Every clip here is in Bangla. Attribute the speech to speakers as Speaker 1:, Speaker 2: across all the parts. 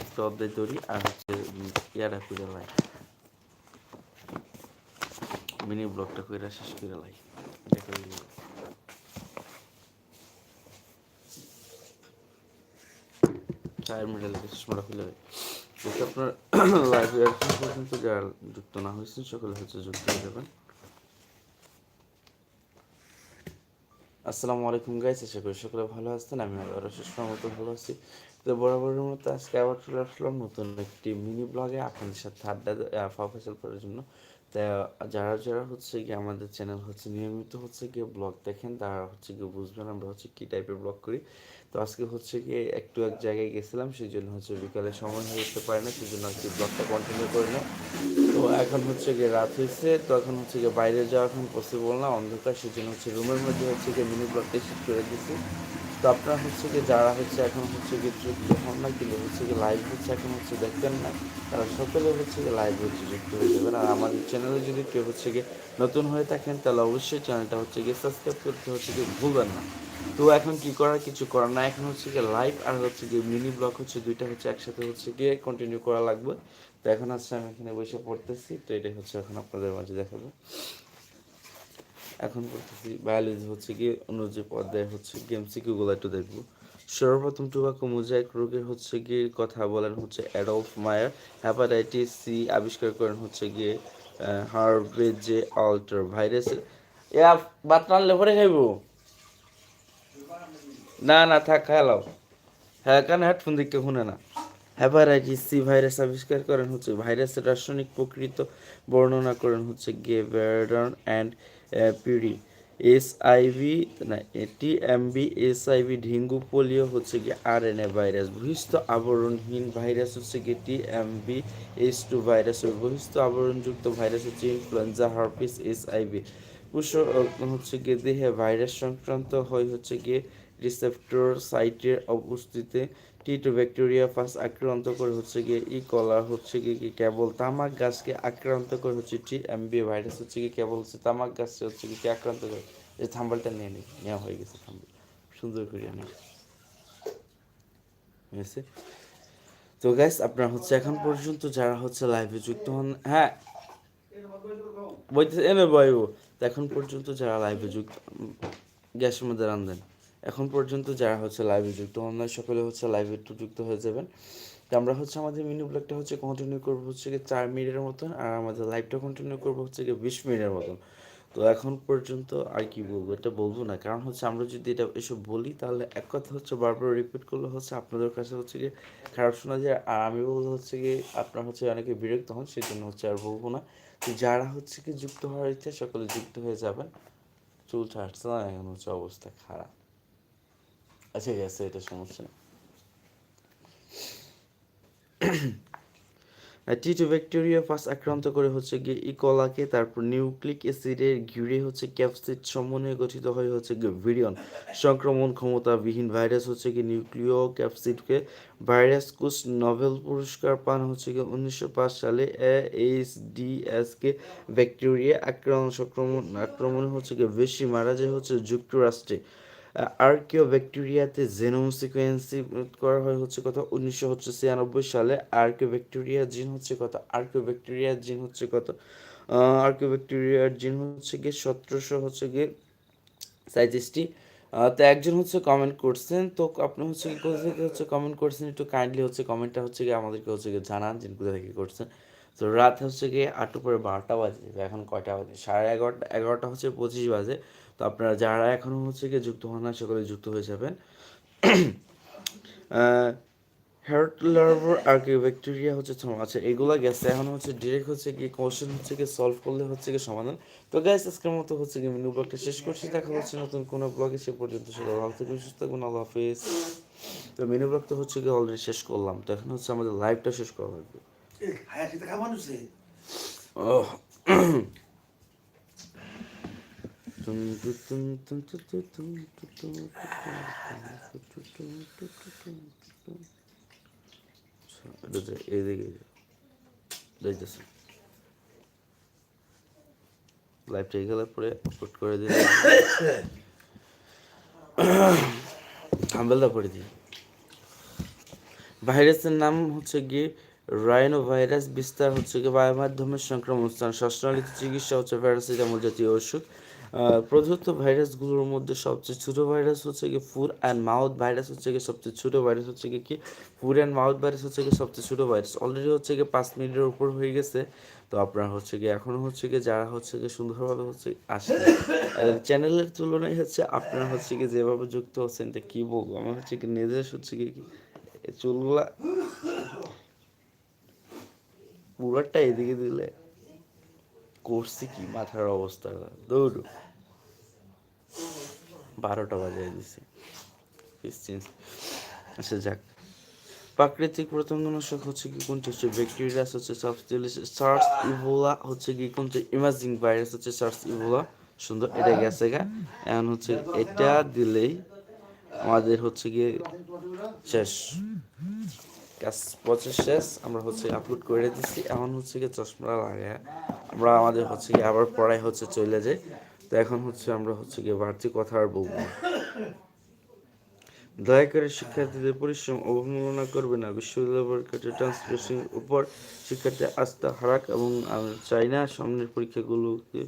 Speaker 1: একটা অধ্যায় তৈরি আর হচ্ছে করে লাই মিনি করে শেষ করে লাই যুক্ত না সকলে হচ্ছে যুক্ত হয়ে যাবেন আসসালামু আলাইকুম করি সকলে ভালো আছেন আমি আবার শেষ মতো ভালো আছি তো বরাবরের মতো আজকে আবার চলে আসলাম নতুন একটি মিনি ব্লগে আপনাদের সাথে আড্ডা ফসল করার জন্য। তা যারা যারা হচ্ছে গিয়ে আমাদের চ্যানেল হচ্ছে নিয়মিত হচ্ছে গিয়ে ব্লগ দেখেন, তারা হচ্ছে গিয়ে বুঝবেন আমরা হচ্ছে কী টাইপের ব্লগ করি। তো আজকে হচ্ছে গিয়ে একটু এক জায়গায় গেছিলাম সেই জন্য হচ্ছে বিকালে সময় হয়ে উঠতে পারে না সেই জন্য আর কি ব্লগটা কন্টিনিউ করে না। তো এখন হচ্ছে গিয়ে রাত হয়েছে তো এখন হচ্ছে গিয়ে বাইরে যাওয়া এখন পসিবল না, অন্ধকার সেই জন্য হচ্ছে রুমের মধ্যে হচ্ছে গিয়ে মিনি ব্লগটা শিফট করে দিচ্ছি তো আপনারা হচ্ছে কি যারা হচ্ছে এখন হচ্ছে গিয়ে যুক্ত হন না কিন্তু হচ্ছে গিয়ে লাইভ হচ্ছে এখন হচ্ছে দেখবেন না তারা সকলে হচ্ছে গিয়ে লাইভ হচ্ছে যুক্ত হয়ে যাবেন আর আমাদের চ্যানেলে যদি কেউ হচ্ছে গিয়ে নতুন হয়ে থাকেন তাহলে অবশ্যই চ্যানেলটা হচ্ছে গিয়ে সাবস্ক্রাইব করতে হচ্ছে কি ভুলবেন না তো এখন কি করার কিছু করার না এখন হচ্ছে গিয়ে লাইভ আর হচ্ছে গিয়ে মিনি ব্লগ হচ্ছে দুইটা হচ্ছে একসাথে হচ্ছে গিয়ে কন্টিনিউ করা লাগবে তো এখন হচ্ছে আমি এখানে বসে পড়তেছি তো এটাই হচ্ছে এখন আপনাদের মাঝে দেখাবো এখন পড়তেছি বায়োলজি হচ্ছে গিয়ে অন্য যে পর্যায়ে হচ্ছে গেম সিকিউগুলো একটু দেখব। সর্বপ্রথম টোবাকো মোজাইক রোগের হচ্ছে গিয়ে কথা বলেন হচ্ছে অ্যাডলফ মায়ার হ্যাপাটাইটিস সি আবিষ্কার করেন হচ্ছে গিয়ে হার্ভেজে আল্টার ভাইরাসের ইয়া বাত টানলে পরে খাইবো? না না, থাক খাইলাও হ্যাঁ কেন হেডফোন দিকে শুনে না। হ্যাপাটাইটিস সি ভাইরাস আবিষ্কার করেন হচ্ছে ভাইরাসের রাসায়নিক প্রকৃত বর্ণনা করেন হচ্ছে গে ব্যারন অ্যান্ড পিউরি এসআইভি, না টিএমবি এসআইভি, ডেঙ্গু, পোলিও হচ্ছে কি আৰ এন এ ভাইরাস। বহিষ্ঠ আবরণহীন ভাইরাস হচ্ছে কি টিএমবি, এইচ টু ভাইরাস বহিষ্ঠ আবরণযুক্ত ভাইরাস হচ্ছে ইনফ্লুয়েঞ্জা, হার্পিস, এসআইভি। পুষক হচ্ছে কি দেহে ভাইরাস সংক্রান্ত হয় হচ্ছে কি রিসেপ্টর সাইটের অবস্থিতে। টিটো ব্যাকটেরিয়া ফার্স্ট আক্রান্ত করে হচ্ছে গিয়ে ই কলার হচ্ছে গিয়ে কেবল তামাক গাছকে আক্রান্ত করে হচ্ছে টি এমবি ভাইরাস হচ্ছে কি কেবল হচ্ছে তামাক গাছকে হচ্ছে কি আক্রান্ত করে। এই থাম্বালটা নিয়ে নিই নেওয়া হয়ে গেছে থাম্বল সুন্দর করে আনি। হয়েছে তো গাইস আপনারা হচ্ছে এখন পর্যন্ত যারা হচ্ছে লাইভে যুক্ত হন হ্যাঁ। বইতে এনে তো এখন পর্যন্ত যারা লাইভে যুক্ত গ্যাসের মধ্যে রান্ধেন এখন পর্যন্ত যারা হচ্ছে লাইভে যুক্ত হন সকলে হচ্ছে লাইভে একটু যুক্ত হয়ে যাবেন। তো আমরা হচ্ছে আমাদের মিনি ব্লগটা হচ্ছে কন্টিনিউ করব হচ্ছে গিয়ে চার মিনিটের মতন, আর আমাদের লাইভটা কন্টিনিউ করব হচ্ছে গিয়ে বিশ মিনিটের মতন। তো এখন পর্যন্ত আর কি বলব, এটা বলব না। কারণ হচ্ছে আমরা যদি এটা এসব বলি, তাহলে এক কথা হচ্ছে বারবার রিপিট করলে হচ্ছে আপনাদের কাছে হচ্ছে গিয়ে খারাপ শোনা যায়, আর আমি বলব হচ্ছে গিয়ে আপনার হচ্ছে অনেকে বিরক্ত হন সেই জন্য হচ্ছে আর বলব না। তো যারা হচ্ছে কি যুক্ত হওয়ার ইচ্ছা, সকলে যুক্ত হয়ে যাবেন। চুল ছাড়ছে না, এখন হচ্ছে অবস্থা খারাপ। আচ্ছা গেছে এটা সমস্যা নেই টিটু ব্যাকটেরিয়া ফার্স্ট আক্রান্ত করে হচ্ছে গিয়ে ইকলাকে তারপর নিউক্লিক অ্যাসিডের ঘিরে হচ্ছে ক্যাপসিড সমন্বয়ে গঠিত হয়ে হচ্ছে গিয়ে ভিরিয়ন সংক্রমণ ক্ষমতাবিহীন ভাইরাস হচ্ছে গিয়ে নিউক্লিয় ক্যাপসিডকে ভাইরাস কোষ নোবেল পুরস্কার পান হচ্ছে গিয়ে উনিশশো পাঁচ সালে এইচ ডি এসকে ব্যাকটেরিয়া আক্রমণ সংক্রমণ আক্রমণ হচ্ছে গিয়ে বেশি মারা যায় হচ্ছে যুক্তরাষ্ট্রে। আর্কিও ব্যাকটেরিয়াতে জেনোম সিকোয়েন্সি করা হয় হচ্ছে কত উনিশশো হচ্ছে ছিয়ানব্বই সালে। আর্কিও ব্যাকটেরিয়া জিন হচ্ছে কত আর্কিও ব্যাকটেরিয়ার জিন হচ্ছে কত আর্কিও ব্যাকটেরিয়ার জিন হচ্ছে গিয়ে সতেরোশো হচ্ছে গিয়ে সাইজিস্টি তো একজন হচ্ছে কমেন্ট করছেন, তো আপনি হচ্ছে কোথা থেকে হচ্ছে কমেন্ট করছেন একটু কাইন্ডলি হচ্ছে কমেন্টটা হচ্ছে গিয়ে আমাদেরকে হচ্ছে গিয়ে জানান যে কোথা থেকে করছেন। তো রাত হচ্ছে গিয়ে আটটু পরে বারোটা বাজে, এখন কয়টা বাজে? সাড়ে এগারোটা এগারোটা হচ্ছে পঁচিশ বাজে। তো আপনারা যারা এখনও হচ্ছে গিয়ে যুক্ত হন না সকলে যুক্ত হয়ে যাবেন। হেয়ার লার্ভার আর কি ব্যাকটেরিয়া হচ্ছে আচ্ছা এগুলো গেছে। এখন হচ্ছে ডিরেক্ট হচ্ছে কি কোশ্চেন হচ্ছে কি সলভ করলে হচ্ছে কি সমাধান। তো গ্যাস আজকের মতো হচ্ছে কি মিনু ব্লগটা শেষ করছি। দেখা হচ্ছে নতুন কোনো ব্লগে সে পর্যন্ত সবাই ভালো থাকবেন সুস্থ থাকবেন আল্লাহ হাফিজ। তো মিনু ব্লগটা হচ্ছে কি অলরেডি শেষ করলাম। তো এখন হচ্ছে আমাদের লাইভটা শেষ করা লাগবে।
Speaker 2: হায়াতিতে
Speaker 1: করে ভাইরাসের নাম হচ্ছে গিয়ে রাইনো ভাইরাস বিস্তার হচ্ছে গিয়ে বায়ুর মাধ্যমে সংক্রমণ স্থান শ্বাসনালীর চিকিৎসা হচ্ছে প্যারাসিটামল জাতীয় ওষুধ প্রদত্ত ভাইরাসগুলোর মধ্যে সবচেয়ে ছোট ভাইরাস হচ্ছে কি ফুড অ্যান্ড মাউথ ভাইরাস হচ্ছে কি সবচেয়ে ছোট ভাইরাস হচ্ছে কি কি ফুড অ্যান্ড মাউথ ভাইরাস হচ্ছে গিয়ে সবচেয়ে ছোট ভাইরাস অলরেডি হচ্ছে কি পাঁচ মিনিটের উপর হয়ে গেছে তো আপনার হচ্ছে কি এখন হচ্ছে কি যারা হচ্ছে কি সুন্দরভাবে হচ্ছে আসে চ্যানেলের তুলনায় হচ্ছে আপনারা হচ্ছে কি যেভাবে যুক্ত হচ্ছেন এটা কী বলব আমার হচ্ছে কি নিজের হচ্ছে কি চুলগুলা পুরোটা এদিকে দিলে করছি কি? মাথার অবস্থা দৌড়। বারোটা বাজায় দিছে আচ্ছা যাক। প্রাকৃতিক প্রতঙ্গনাশক হচ্ছে কি? কোনটা? হচ্ছে ব্যাকটেরিয়া হচ্ছে সার্স ইভোলা হচ্ছে কি? কোনটা? ইমাজিং ভাইরাস হচ্ছে সার্স ইভোলা সুন্দর, এটা গেছে গা। এখন হচ্ছে এটা দিলেই আমাদের হচ্ছে গিয়ে শেষ। কাজ প্রসেস শেষ আমরা হচ্ছে আপলোড করে দিচ্ছি এখন হচ্ছে গিয়ে চশমা লাগায় আমরা আমাদের হচ্ছে গিয়ে আবার পড়াই হচ্ছে চলে যাই। তো এখন হচ্ছে আমরা হচ্ছে গিয়ে বাড়তি কথা আর বলব দয়া করে শিক্ষার্থীদের পরিশ্রম অবমাননা করবে না। বিশ্ববিদ্যালয় পরীক্ষার্থী ট্রান্সলেশনের উপর শিক্ষার্থী আস্থা হারাক এবং চাই না সামনের পরীক্ষাগুলোকে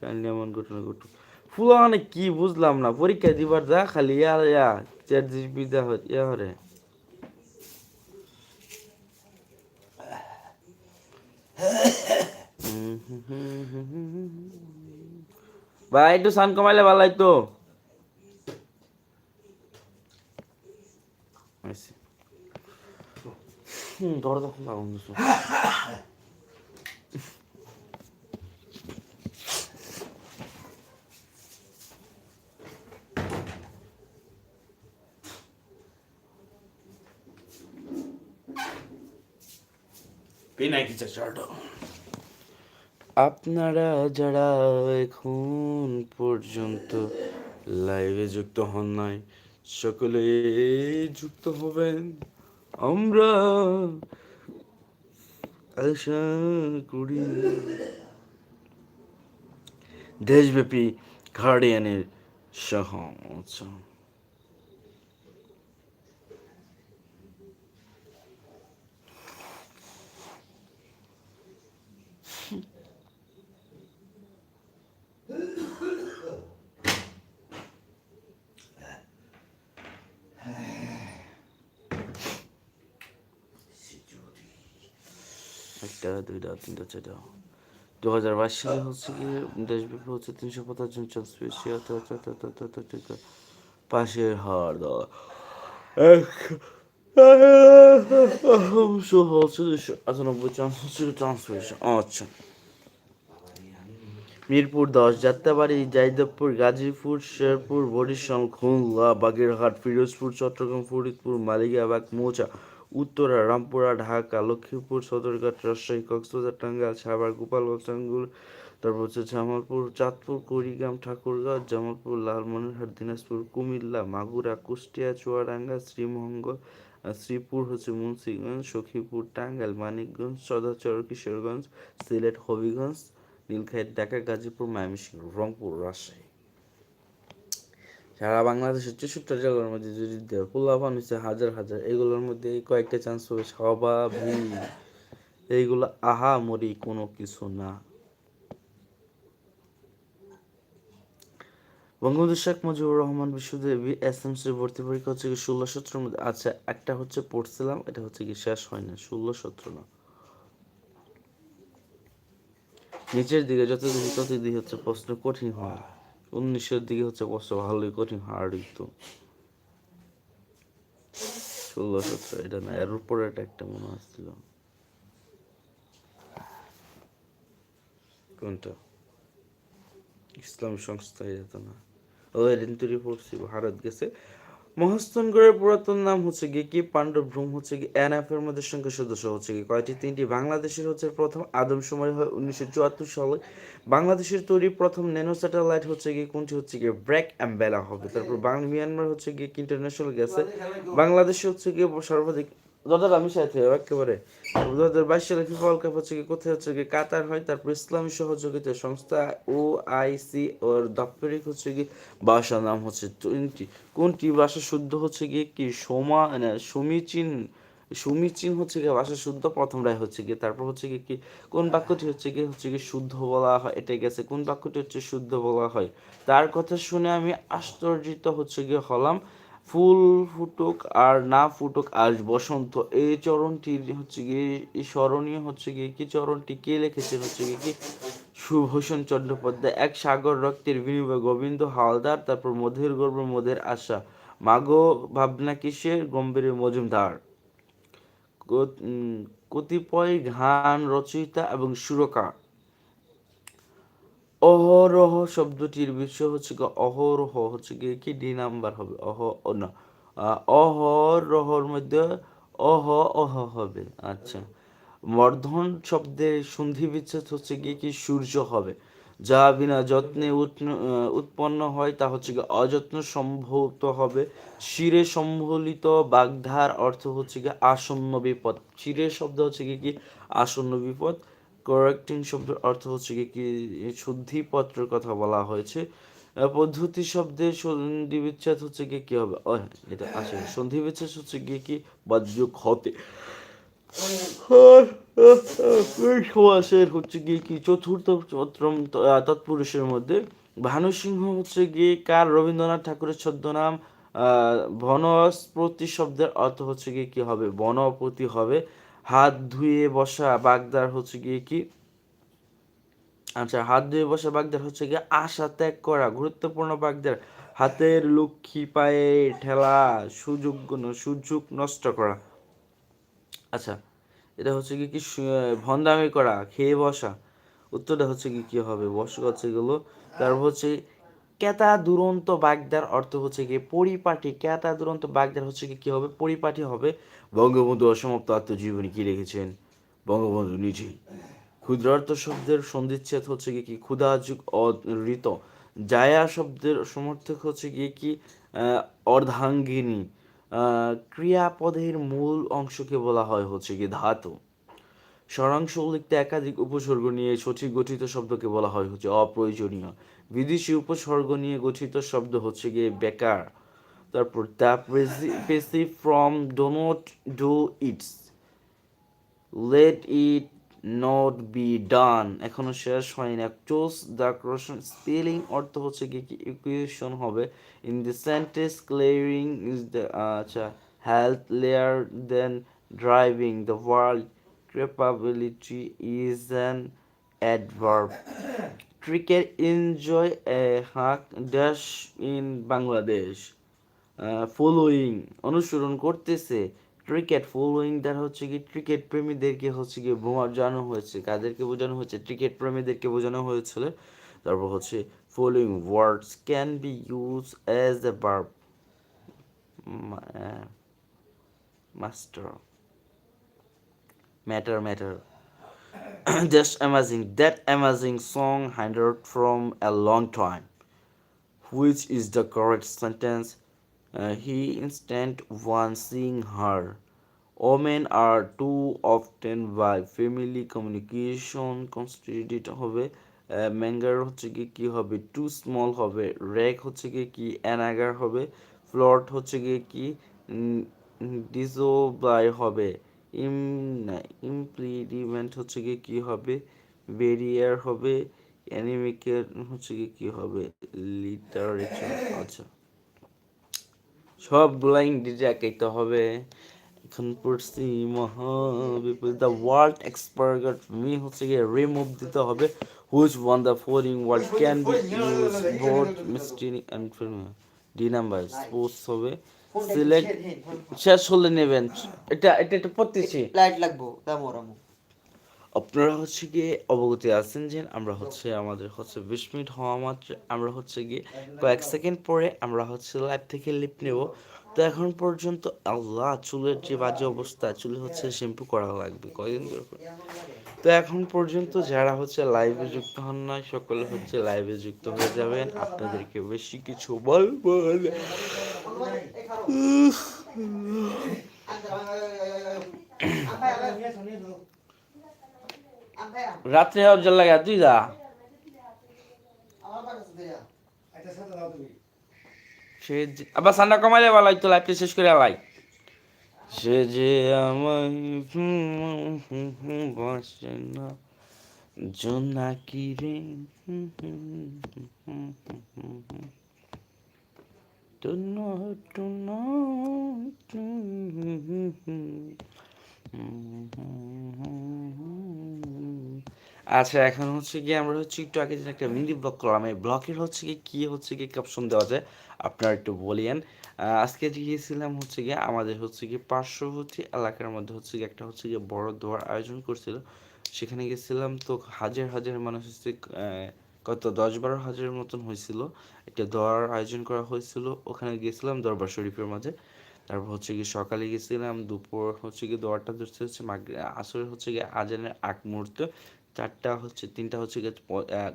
Speaker 1: কাহিনী এমন ঘটনা ঘটুক। ফুলা মানে কি বুঝলাম না। পরীক্ষা দিবার যা, খালি ইয়া ইয়া চার জিবি দা ইয়া হরে। ভাই একটু সান কমাইলে ভালো লাগতো। দরজা খোলা বন্ধু আপনারা যারা এখন পর্যন্ত লাইভে যুক্ত হন নাই, সকলে যুক্ত হবেন। আমরা আশা করি দেশব্যাপী গার্ডিয়ানের সহ একটা, দুইটা দু হাজার বাইশ সালে হচ্ছে কি দেশব্যাপী হচ্ছে তিনশো পঞ্চাশ জন পাশের হার দেওয়া। আটানব্বই চান্স আচ্ছা। মিরপুর দশ, যাত্রাবাড়ি জাইদপুর গাজীপুর, শেরপুর, বরিশাল, খুলনা, বাগেরহাট, ফিরোজপুর, চট্টগ্রাম, ফরিদপুর মালিগাবাগ মৌচা উত্তরা, রামপুরা, ঢাকা, লক্ষ্মীপুর, সদরঘাট, রাজশাহী, কক্সবাজার, টাঙ্গাইল, সাভার, গোপালগঞ্জ টাঙ্গুল তারপর হচ্ছে জামালপুর, চাঁদপুর, কুড়িগ্রাম, ঠাকুরগাঁও, জামালপুর, লালমনিরহাট, দিনাজপুর, কুমিল্লা, মাগুরা, কুষ্টিয়া, চুয়াডাঙ্গা শ্রীমঙ্গল শ্রীপুর হচ্ছে মুন্সিগঞ্জ, সখীপুর, টাঙ্গাইল, মানিকগঞ্জ, সদাচর, কিশোরগঞ্জ, সিলেট, হবিগঞ্জ নীলক্ষেত ঢাকা, গাজীপুর, ময়মনসিংহ, রংপুর, রাজশাহী। সারা বাংলাদেশের চৌষট্টি জেলার মধ্যে যদি পোলাপান হচ্ছে হাজার হাজার, এগুলোর মধ্যে কয়েকটা চান্স হবে স্বাভাবিক এইগুলো আহা মরি কোনো কিছু না। বঙ্গবন্ধু শেখ মুজিবুর রহমান বিশ্ববিদ্যালয় এসএমসি ভর্তি পরীক্ষা হচ্ছে কি ষোলো সতেরোর মধ্যে। আচ্ছা একটা হচ্ছে পড়ছিলাম, এটা হচ্ছে কি শেষ হয় না, ষোলো সতেরো না। নিচের দিকে যত দিকে তত দিকে হচ্ছে প্রশ্ন কঠিন হয়। উনিশের দিকে হচ্ছে কষ্ট, ভালোই কঠিন হার্ড তো। ষোলো সতেরো, এটা না, এর উপরে একটা মনে আসছিল কোনটা? ইসলাম সংস্থা যেত না। ও রেন্তুরি পড়ছি ভারত গেছে। মহাস্থানগড়ের পুরাতন নাম হচ্ছে গিয়ে কি? পাণ্ডব ভ্রম হচ্ছে কি এনএফ এর মধ্যে সংখ্যা সদস্য হচ্ছে কি কয়টি? তিনটি। বাংলাদেশের হচ্ছে প্রথম আদম সময় হয় উনিশশো চুয়াত্তর সালে। বাংলাদেশের তৈরি প্রথম ন্যানো স্যাটেলাইট হচ্ছে গিয়ে কোনটি? হচ্ছে গিয়ে ব্র্যাক অ্যাম্বেলা হবে। তারপর মিয়ানমার হচ্ছে গিয়ে ইন্টারন্যাশনাল গেছে। বাংলাদেশে হচ্ছে গিয়ে সর্বাধিক দাদা আমি সাথে একেবারে। দু হাজার বাইশ সালে ফিফা ওয়ার্ল্ড কাপ হচ্ছে কোথায় হচ্ছে কি কাতার হয়, তারপর ইসলামী সহযোগিতা সংস্থা ও আইসি ওর দাপ্তরিক হচ্ছে কি ভাষার নাম হচ্ছে টোয়েন্টি। কোনটি ভাষা শুদ্ধ হচ্ছে কি কি? সোমা, না, সমীচীন সমীচীন হচ্ছে গিয়ে ভাষা শুদ্ধ প্রথমটাই হচ্ছে গিয়ে। তারপর হচ্ছে গিয়ে কি? কোন বাক্যটি হচ্ছে গিয়ে হচ্ছে গিয়ে শুদ্ধ বলা হয়? এটাই গেছে, কোন বাক্যটি হচ্ছে শুদ্ধ বলা হয়? তার কথা শুনে আমি আশ্চর্যিত হচ্ছে গিয়ে হলাম। ফুল ফুটুক আর না ফুটুক আজ বসন্ত। এই চরণটি হচ্ছে গিয়ে, এই স্মরণীয় হচ্ছে গিয়ে কি চরণটি? কে লিখেছেন হচ্ছে গিয়ে কি? সুভূষণ চট্টোপাধ্যায়, এক সাগর রক্তের বিনিময় গোবিন্দ হালদার, তারপর মধুর গর্ব, মধুর আশা। মাগো ভাবনা কিসের গম্ভীর মজুমদার। কতিপয় গান রচয়িতা এবং সুরকার। অহরহ শব্দটির বিষয় হচ্ছে গিয়ে অহরহ হচ্ছে গিয়ে কি? ডি নাম্বার হবে। অহ না। অহরহর মধ্যে অহ অহ হবে। আচ্ছা। মর্ধন শব্দের সন্ধি বিচ্ছেদ হচ্ছে গিয়ে কি? সূর্য হবে। যা বিনা যত্নে উৎপন্ন হয়, তা হচ্ছে গিয়ে অযত্ন সম্ভূত হবে। শিরে সম্বলিত বাগধার অর্থ হচ্ছে গিয়ে আসন্ন বিপদ। শিরে শব্দ হচ্ছে গিয়ে কি? আসন্ন বিপদ। কারেক্টিং শব্দের অর্থ হচ্ছে কি শুদ্ধিপত্রের কথা বলা হয়েছে। পদ্ধতি শব্দের সন্ধি বিচ্ছেদ হচ্ছে কি কি হবে? ও এটা আসে সন্ধি বিচ্ছেদ হচ্ছে গিয়ে কি? বাদ্যক হতে। সমাসের হচ্ছে গিয়ে কি? চতুর্থ আহ, তৎপুরুষের মধ্যে ভানু সিংহ হচ্ছে গিয়ে কার? রবীন্দ্রনাথ ঠাকুরের ছদ্মনাম। বনস্পতি শব্দের অর্থ হচ্ছে গিয়ে কি হবে? বনপতি হবে। হাত ধুয়ে বসা বাগদার হচ্ছে গিয়ে কি? আচ্ছা হাত ধুয়ে বসা বাগদার হচ্ছে গিয়ে আশা ত্যাগ করা, গুরুত্বপূর্ণ বাগদার। হাতের লক্ষ্মী পায়ে ঠেলা সুযোগ সুযোগ নষ্ট করা। আচ্ছা এটা হচ্ছে কি কি ভন্ডামি করা, খেয়ে বসা। উত্তরটা হচ্ছে কি কি হবে? বস হচ্ছে গেলো। তারপর হচ্ছে কেতা দুরন্ত বাগদার অর্থ হচ্ছে কি পরিপাটি। কেতা দুরন্ত বাগদার হচ্ছে কি কি হবে? পরিপাটি হবে। বঙ্গবন্ধু অসমাপ্ত আত্মজীবনী কি লিখেছেন? বঙ্গবন্ধু নিজেই। ক্ষুদ্রার্থ শব্দের সন্ধিচ্ছেদ হচ্ছে কি? কি ক্ষুধাযুগ অঋত জায়া শব্দের সমর্থক হচ্ছে গিয়ে কি? অর্ধাঙ্গিনী। ক্রিয়াপদের মূল অংশকে বলা হয় হচ্ছে কি ধাতু। স্বরাংশ লিখতে একাধিক উপসর্গ নিয়ে সঠিক গঠিত শব্দকে বলা হয় হচ্ছে অপ্রয়োজনীয়। বিদেশি উপসর্গ নিয়ে গঠিত শব্দ হচ্ছে গিয়ে বেকার। তারপর the passive from do not do it's let it not be done এখনও শেষ হয়নি। না চোস দ্য ক্রোশন স্পেলিং অর্থ হচ্ছে কি কি ইকুয়েশন হবে? In the sentence clearing is the আচ্ছা health layer then driving the world capability is an adverb cricket enjoy a hack dash in Bangladesh following অনুসরণ করতেছে। ক্রিকেট ফলোয়িং দ্বারা হচ্ছে কি ক্রিকেট প্রেমীদেরকে হচ্ছে কি বোঝানো হয়েছে, কাদেরকে বোঝানো হয়েছে ক্রিকেট প্রেমীদেরকে বোঝানো হয়েছিল। তারপর হচ্ছে following words can be use as a verb master matter matter just amazing that amazing song heard from a long time, which is the correct sentence. He instant one seeing her. Women are too often by family communication constituted হবে। ম্যাঙ্গার হচ্ছে কি কি হবে? টু স্মল হবে। র্যাক হচ্ছে কি কি? অ্যানাগার হবে। ফ্লট হচ্ছে কি? কি ডিজোবাই হবে। ইম ইমপ্লিডিমেন্ট হচ্ছে কি কি হবে? বেরিয়ার হবে। অ্যানিমিকের হচ্ছে কি কি হবে? লিটারেচার আচ্ছা। সবগুলা ইংরেজি একাইতে হবে। এখন পড়ছি মহাবিপদ দ্য ওয়ার্ল্ড এক্সপার্ট মি হচ্ছে গিয়ে রিমুভ দিতে হবে। Which one the following word can be use both মিস্টিনি and D number sports হবে। সিলেক্ট শেষ হলে নেবেন। এটা এটা একটা পড়তেছি।
Speaker 3: লাইট লাগবো দাম ওরামু
Speaker 1: আপনারা হচ্ছে গিয়ে অবগতি আছেন যে আমরা হচ্ছে আমাদের হচ্ছে বিশ মিনিট হওয়া মাত্র আমরা হচ্ছে গিয়ে কয়েক সেকেন্ড পরে আমরা হচ্ছে লাইভ থেকে লিপ নেব। তো এখন পর্যন্ত আল্লাহ চুলের যে বাজে অবস্থা চুলে হচ্ছে শ্যাম্পু করা লাগবে কয়দিন করে। তো এখন পর্যন্ত যারা হচ্ছে লাইভে যুক্ত হন না সকলে হচ্ছে লাইভে যুক্ত হয়ে যাবেন। আপনাদেরকে বেশি কিছু বলব রাত্রে জল লাগে তুই যা। সে যে- আবার সান্ডা কমাইলে ভালো তো লাইভটা শেষ করে লাই সে যে আমায় বসে না জোনাকি রে? টুনো টুনো আচ্ছা এখন হচ্ছে কি আমরা হচ্ছে একটু আগে একটা মিনি ব্লগ করলাম, এই ব্লগের হচ্ছে কি কি হচ্ছে কি ক্যাপশন দেওয়া যায় আপনারা একটু বলিয়েন। আজকে গিয়েছিলাম হচ্ছে গিয়ে আমাদের হচ্ছে কি পার্শ্ববর্তী এলাকার মধ্যে হচ্ছে কি একটা হচ্ছে গিয়ে বড় দোয়ার আয়োজন করছিল। সেখানে গেছিলাম তো হাজার হাজার মানুষ হচ্ছে কত দশ, বারো হাজারের মতন হয়েছিল। একটা দোয়ার আয়োজন করা হয়েছিল। ওখানে গেছিলাম দরবার শরীফের মাঝে। তারপর হচ্ছে কি সকালে গেছিলাম দুপুর হচ্ছে কি দোয়ারটা ধরতে হচ্ছে আসরে হচ্ছে গিয়ে আজানের আগ মুহূর্ত চারটা হচ্ছে তিনটা হচ্ছে গিয়ে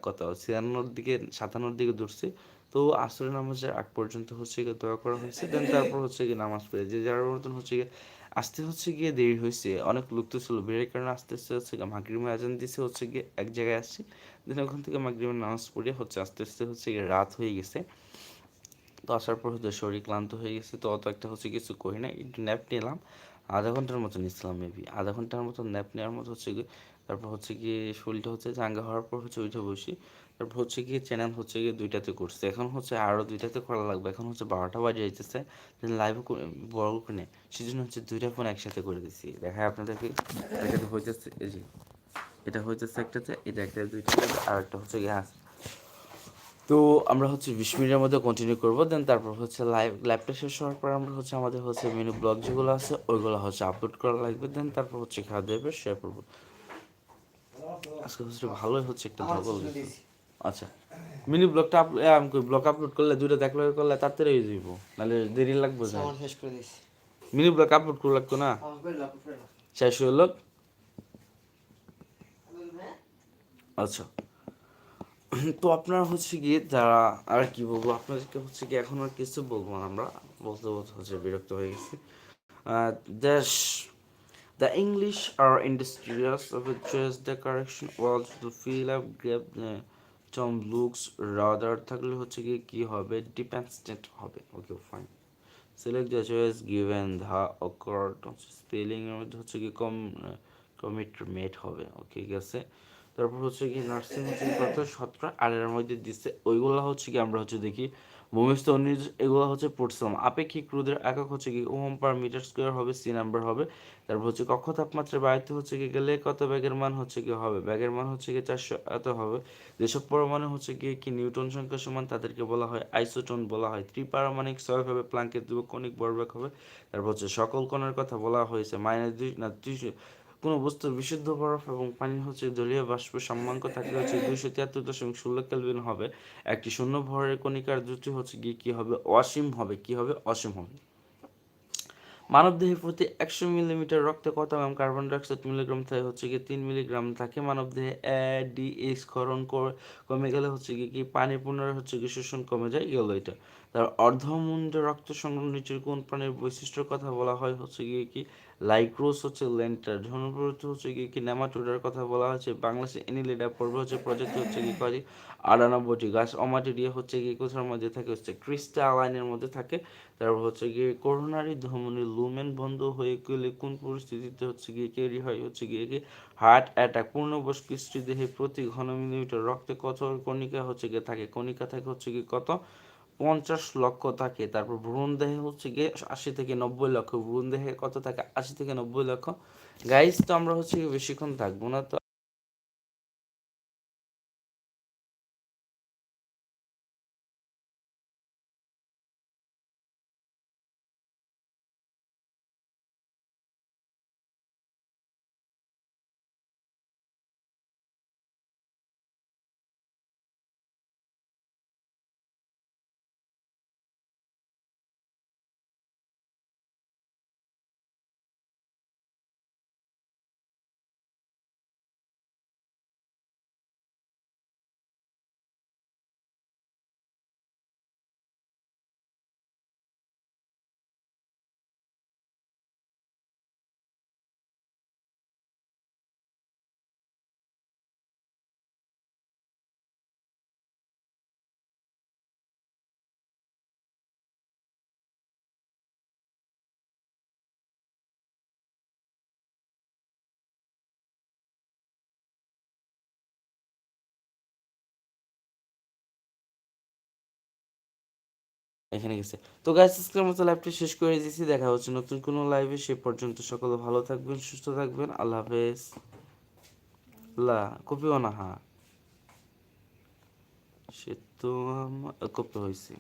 Speaker 1: কত ছিয়ান্নর দিকে সাতান্নর দিকে ধরছি তো আসরের নামাজের আগ পর্যন্ত হচ্ছে গিয়ে দোয়া করা হয়েছে দেন তারপর হচ্ছে গিয়ে নামাজ পড়ে যে যার মতন হচ্ছে গিয়ে আসতে হচ্ছে গিয়ে দেরি হয়েছে অনেক লোক তো ছিল বেড়ের কারণে আস্তে আস্তে হচ্ছে গিয়ে মাগরিমের আজান দিছে হচ্ছে গিয়ে এক জায়গায় আসছি দেন ওখান থেকে মাগরিমের নামাজ পড়ে হচ্ছে আস্তে আস্তে হচ্ছে গিয়ে রাত হয়ে গেছে তো আসার পর হচ্ছে শরীর ক্লান্ত হয়ে গেছে, তো অত একটা হচ্ছে কিছু করি না একটু ন্যাপ নিলাম, আধা ঘণ্টার মতো নিচ্ছিলাম মেবি আধা ঘণ্টার মতো ন্যাপ নেওয়ার মতো হচ্ছে গিয়ে, তারপর হচ্ছে গিয়ে শরীরটা হচ্ছে চাঙ্গা হওয়ার পর হচ্ছে উঠে বসি, তারপর হচ্ছে গিয়ে চ্যানেল হচ্ছে গিয়ে দুইটাতে করছে, এখন হচ্ছে আরও দুইটাতে করা লাগবে, এখন হচ্ছে বারোটা বাজে যাইতেছে লাইভে বড় করে সেজন্য হচ্ছে দুইটা ফোন একসাথে করে দিছি দেখায় আপনাদেরকে এটাতে হইতেছে, এই যে, এটা হইতেছে একটাতে, এটা একটা দুইটাতে, আর একটা হচ্ছে গিয়ে তো আমরা হচ্ছে বিশ মিনিটের মধ্যে কন্টিনিউ করব দেন তারপর হচ্ছে লাইভ লাইভটা শেষ হওয়ার পর আমরা হচ্ছে আমাদের হচ্ছে মেনু ব্লগ যেগুলো আছে ওইগুলো হচ্ছে আপলোড করা লাগবে দেন তারপর হচ্ছে খাওয়া দাওয়া শেয়ার করব। আজকে হচ্ছে ভালোই হচ্ছে একটা ধকল আচ্ছা মিনি ব্লগটা আমি ব্লগ আপলোড করলে দুইটা দেখলে করলে তাড়াতাড়ি হয়ে যাইব নাহলে দেরি লাগবে যায়।
Speaker 3: শেষ করে দিছি
Speaker 1: মিনি ব্লগ আপলোড করে লাগতো না? শেষ হলো আচ্ছা। তো আপনারা হচ্ছে গিয়ে যারা আর কি বলব আপনাদেরকে হচ্ছে কি এখন আর কিছু বলব না আমরা। বলতে বলতে হচ্ছে বিরক্ত হয়ে গেছি। দেশ are industrious of a dress decoration was to fill up grab uh, some looks rather থাকলে হচ্ছে গিয়ে কি হবে? ডিপেন্ডেন্ট হবে। Okay fine select the choice given the awkward spelling মধ্যে হচ্ছে কি কম কমিট মেট হবে। ওকে ঠিক আছে? তারপর হচ্ছে কি নার্সিং হচ্ছে কত সতেরো এর মধ্যে দিচ্ছে, ওইগুলো হচ্ছে কি আমরা হচ্ছে দেখি ভূমিস্থ এগুলো হচ্ছে পড়ছিলাম। আপেক্ষিক রোধের একক হচ্ছে কি ওহম পার মিটার স্কোয়ার হবে সি নাম্বার হবে। তারপর হচ্ছে কক্ষ তাপমাত্রা বাড়িতে হচ্ছে কি গেলে কত ব্যাগের মান হচ্ছে কি হবে? ব্যাগের মান হচ্ছে কি চারশো এত হবে। যেসব পরমাণু হচ্ছে কি কি নিউটন সংখ্যা সমান, তাদেরকে বলা হয় আইসোটন বলা হয় ত্রিপারমাণিক ছয় হবে, প্লাঙ্কের ধ্রুবক কণিক বর্বেগ হবে। তারপর হচ্ছে সকল কণার কথা বলা হয়েছে মাইনাস দুই, না দুইশো কোনো বস্তুর বিশুদ্ধ বরফ এবং পানি হচ্ছে জলীয় বাষ্প সাম্যাঙ্ক থাকলে হচ্ছে দুইশো তিয়াত্তর দশমিক ষোলো কেলভিন হবে। একটি শূন্য ভরের কণিকার দ্রুতি হচ্ছে গিয়ে কি হবে? অসীম হবে। কি হবে? অসীম হবে। মানবদেহে প্রতি একশো মিলিমিটার রক্তে কত গ্রাম কার্বন ডাইঅক্সাইড মিলিগ্রাম থাকে? হচ্ছে কি তিন মিলিগ্রাম থাকে। মানবদেহে ডি ক্ষরণ কমে গেলে হচ্ছে কি কি? পানি পুনরায় হচ্ছে কি শোষণ কমে যায়। গেল এটা। তার অর্ধমুন্ড রক্ত সংগ্রহ নিচের কোন প্রাণীর বৈশিষ্ট্যের কথা বলা হয়? হচ্ছে গিয়ে কি? লাইক্রোস হচ্ছে লেন্টার ধনুপ্রত হচ্ছে গিয়ে কি নেমাটোডার কথা বলা হচ্ছে বাংলাদেশে এনিলিডা পর্ব হচ্ছে প্রজাতি হচ্ছে কি কয়টি আটানব্বইটি গাছ। অমাটিরিয়া হচ্ছে গিয়ে কোথার মধ্যে থাকে? হচ্ছে ক্রিস্টালাইনের মধ্যে থাকে। তারপর হচ্ছে গিয়ে করোনারি ধমনী লুমেন বন্ধ হয়ে গেলে কোন পরিস্থিতিতে হচ্ছে গিয়ে ক্যারি হয়? হচ্ছে গিয়ে কি হার্ট অ্যাটাক পূর্ণবয়স্ক স্ত্রী দেহে প্রতি ঘন মিলিমিটার রক্তে কত কণিকা হচ্ছে গিয়ে থাকে? কণিকা থাকে হচ্ছে গিয়ে কত? পঞ্চাশ লক্ষ থাকে, তারপর ভ্রূণ দেহে হচ্ছে গিয়ে আশি থেকে নব্বই লক্ষ, ভ্রূণ দেহে কত থাকে? আশি থেকে নব্বই লক্ষ। গাইজ তো আমরা হচ্ছে বেশিক্ষণ থাকব না, তো এখানে গেছে। তো গাইস আজকের মতো লাইভটি শেষ করে দিয়েছি। দেখা হচ্ছে নতুন কোনো লাইভে সে পর্যন্ত সকলে ভালো থাকবেন, সুস্থ থাকবেন। আল্লাহ হাফেজ। লা, কপিও না, হা। সে তো কপি হয়েছে।